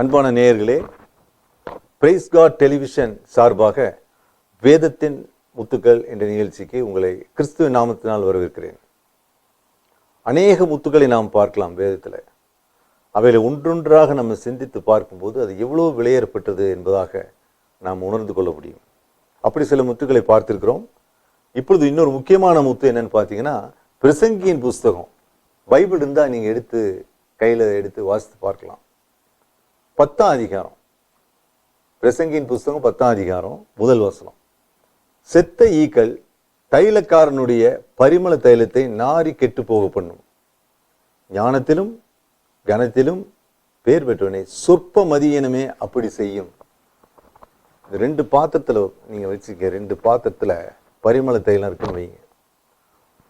அன்பான நேயர்களே price God television சார்பாக வேதத்தின் முத்துக்கள் என்ற நிகழ்ச்சிக்கு உங்களை கிறிஸ்துவ நாமத்தினால் வரவேற்கிறேன். அநேக முத்துக்களை நாம் பார்க்கலாம் வேதத்தில். அவைகளை ஒன்றொன்றாக நம்ம சிந்தித்து பார்க்கும்போது அது எவ்வளோ விலையேறப்பட்டது என்பதாக நாம் உணர்ந்து கொள்ள முடியும். அப்படி சில முத்துக்களை பார்த்துருக்கிறோம். இப்பொழுது இன்னொரு முக்கியமான முத்து என்னன்னு பார்த்தீங்கன்னா பிரசங்கியின் புஸ்தகம். பைபிள் இருந்தால் நீங்கள் எடுத்து கையில் எடுத்து வாசித்து பார்க்கலாம். பத்தாம் அதிகாரம் பிரசங்கியின் புஸ்தகம் பத்தாம் அதிகாரம் முதல் வசனம். செத்த ஈக்கள் தைலக்காரனுடைய பரிமள தைலத்தை நாரி கெட்டு போக பண்ணும். ஞானத்திலும் கனத்திலும் பேர் பெற்றவனே சொற்ப மதியனமே அப்படி செய்யும். ரெண்டு பாத்திரத்தில் நீங்கள் வச்சுக்க ரெண்டு பாத்திரத்தில் பரிமள தைலம் இருக்குன்னு வைங்க.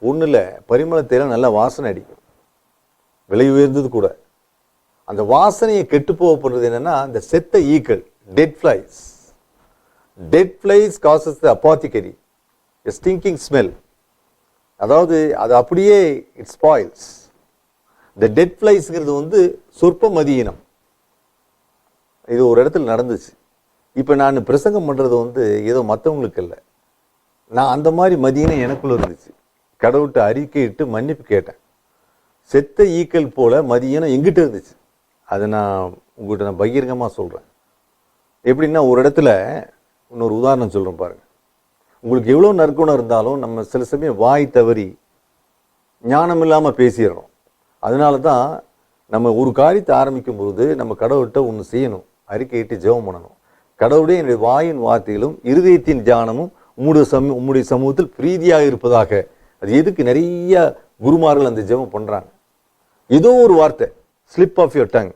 ஒன்றில் பரிமள தைலம் நல்லா வாசனை அடிக்கும். விலை உயர்ந்தது கூட. அந்த வாசனையை கெட்டு போக பண்ணுறது என்னென்னா இந்த செத்த ஈக்கள் dead flies dead flies causes the apothecary stinking smell அதாவது அது அப்படியே இட் ஸ்பாயில்ஸ் இந்த டெட் ஃப்ளைஸ்ங்கிறது வந்து சொற்ப மதியினம் இது ஒரு இடத்துல நடந்துச்சு. இப்போ நான் பிரசங்கம் பண்ணுறது வந்து ஏதோ மற்றவங்களுக்கு இல்லை நான் அந்த மாதிரி மதியினம் எனக்குள்ள இருந்துச்சு. கடவுள்கிட்ட அறிக்கையிட்டு மன்னிப்பு கேட்டேன். செத்த ஈக்கள் போல மதியனம் எங்கிட்ட இருந்துச்சு. அதை நான் உங்கள்கிட்ட நான் பகிரங்கமாக சொல்கிறேன் எப்படின்னா ஒரு இடத்துல இன்னொரு உதாரணம் சொல்கிறேன் பாருங்கள் உங்களுக்கு எவ்வளோ நற்குணம் இருந்தாலும் நம்ம சில சமயம் வாய் தவறி ஞானம் இல்லாமல் பேசிடுறோம். அதனால தான் நம்ம ஒரு காரியத்தை ஆரம்பிக்கும் பொழுது நம்ம கடவுள்கிட்ட ஒன்று செய்யணும். அறிக்கையிட்டு ஜெபம் பண்ணணும். கடவுளுடைய என்னுடைய வாயின் வார்த்தைகளும் இருதயத்தின் தியானமும் உம்முடைய சமூ உம்முடைய சமூகத்தில் பிரீதியாக இருப்பதாக. அது எதுக்கு நிறைய குருமார்கள் அந்த ஜெபம் பண்ணுறாங்க ஏதோ ஒரு வார்த்தை. ஸ்லிப் ஆஃப் யுவர் டங்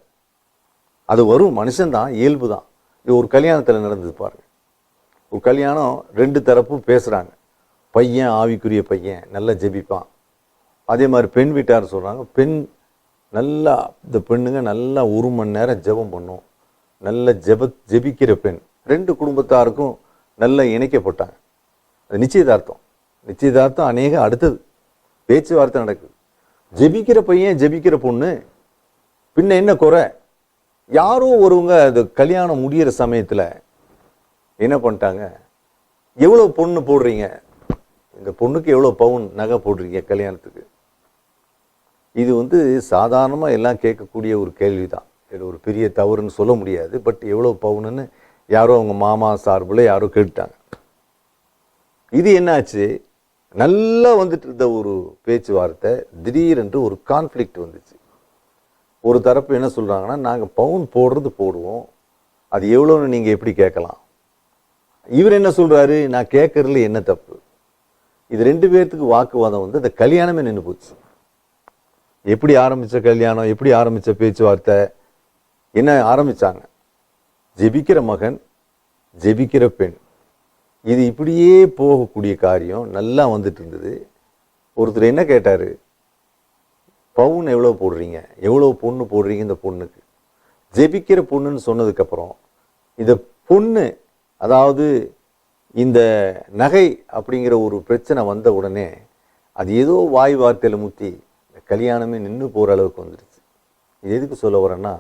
அது வரும் மனுஷன்தான் இயல்பு தான். இது ஒரு கல்யாணத்தில் நடந்தது பாருங்க. ஒரு கல்யாணம் ரெண்டு தரப்பும் பேசுகிறாங்க பையன் ஆவிக்குரிய பையன் நல்லா ஜெபிப்பான். அதே மாதிரி பெண் வீட்டார் சொல்கிறாங்க பெண் நல்லா இந்த பெண்ணுங்க நல்லா ஒரு மணி நேரம் ஜெபம் பண்ணும். நல்ல ஜெப ஜெபிக்கிற பெண். ரெண்டு குடும்பத்தாருக்கும் நல்லா இணைக்கப்பட்டாங்க. அது நிச்சயதார்த்தம். நிச்சயதார்த்தம் அநேக அடுத்தது. பேச்சுவார்த்தை நடக்குது. ஜெபிக்கிற பையன் ஜெபிக்கிற பொண்ணு பின்ன என்ன குறை? யாரோ ஒருவங்க அது கல்யாணம் முடிகிற சமயத்தில் என்ன பண்ணிட்டாங்க? எவ்வளோ பொண்ணு போடுறீங்க? இந்த பொண்ணுக்கு எவ்வளோ பவுன் நகை போடுறீங்க கல்யாணத்துக்கு? இது வந்து சாதாரணமாக எல்லாம் கேட்கக்கூடிய ஒரு கேள்வி தான் இது ஒரு பெரிய தவறுன்னு சொல்ல முடியாது பட் எவ்வளோ பவுனுன்னு யாரோ அவங்க மாமா சார்பில் யாரோ கேட்டுட்டாங்க. இது என்னாச்சு? நல்லா வந்துட்டு இருந்த ஒரு பேச்சுவார்த்தை திடீரென்று ஒரு கான்ஃப்ளிக்ட் வந்துச்சு. ஒரு தரப்பு என்ன சொல்கிறாங்கன்னா நாங்கள் பவுன் போடுறது போடுவோம். அது எவ்வளோன்னு நீங்கள் எப்படி கேட்கலாம்? இவர் என்ன சொல்கிறாரு நான் கேட்கறதுல என்ன தப்பு? இது ரெண்டு பேர்த்துக்கு வாக்குவாதம் வந்து இந்த கல்யாணமே நின்று போச்சு. எப்படி ஆரம்பித்த கல்யாணம் எப்படி ஆரம்பித்த பேச்சுவார்த்தை என்ன ஆரம்பித்தாங்க ஜெபிக்கிற மகன் ஜெபிக்கிற பெண். இது இப்படியே போகக்கூடிய காரியம் நல்லா வந்துட்டு இருந்தது. ஒருத்தர் என்ன கேட்டார்? பவுன் எவ்வளோ போடுறீங்க? எவ்வளோ பொண்ணு போடுறீங்க இந்த பொண்ணுக்கு? ஜெபிக்கிற பொண்ணுன்னு சொன்னதுக்கப்புறம் இந்த பொண்ணு அதாவது இந்த நகை அப்படிங்கிற ஒரு பிரச்சனை வந்த உடனே அது ஏதோ வாய் வார்த்தையில் முத்தி இந்த கல்யாணமே நின்று போகிற அளவுக்கு வந்துடுச்சு. இது எதுக்கு சொல்ல வரேன்னா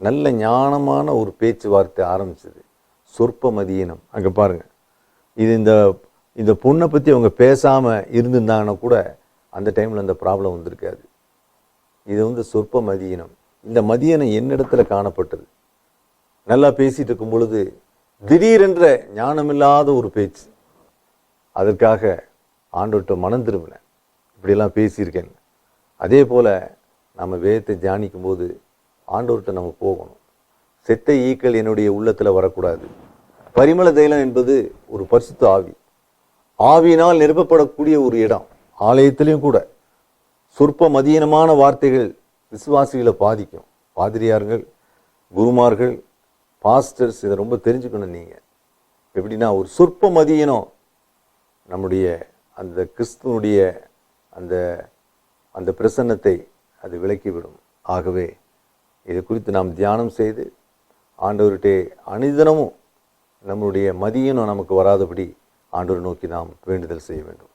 நல்ல ஞானமான ஒரு பேச்சுவார்த்தை ஆரம்பிச்சது. சொற்ப மதியினம். அங்கே பாருங்கள் இது இந்த இந்த பொண்ணை பற்றி அவங்க பேசாமல் இருந்திருந்தாங்கன்னா கூட அந்த டைமில் அந்த ப்ராப்ளம் வந்திருக்காது. இது வந்து சொற்ப மதியனம். இந்த மதியனம் என்னிடத்துல காணப்பட்டது. நல்லா பேசிட்டு இருக்கும் பொழுது திடீரென்ற ஞானமில்லாத ஒரு பேச்சு. அதற்காக ஆண்டோட்ட மனம் திரும்பினேன் இப்படியெல்லாம் பேசியிருக்கேன். அதே போல் நம்ம வேதத்தை தியானிக்கும் போது ஆண்டோர்கிட்ட நம்ம போகணும். செத்த ஈக்கள் என்னுடைய உள்ளத்தில் வரக்கூடாது. பரிமள தைலம் என்பது ஒரு பரிசுத்த ஆவி. ஆவியினால் நிரப்பப்படக்கூடிய ஒரு இடம். ஆலயத்திலையும் கூட சொற்ப மதியனமான வார்த்தைகள் விசுவாசிகளை பாதிக்கும். பாதிரியார்கள் குருமார்கள் பாஸ்டர்ஸ் இதை ரொம்ப தெரிஞ்சுக்கணும் நீங்கள் எப்படின்னா ஒரு சொற்ப மதியனம் நம்முடைய அந்த கிறிஸ்துவனுடைய அந்த அந்த பிரசன்னத்தை அது விளக்கிவிடும். ஆகவே இது குறித்து நாம் தியானம் செய்து ஆண்டவர்கிட்டே அனிதனமும் நம்முடைய மதியனம் நமக்கு வராதபடி ஆண்டவர் நோக்கி நாம் வேண்டுதல் செய்ய வேண்டும்.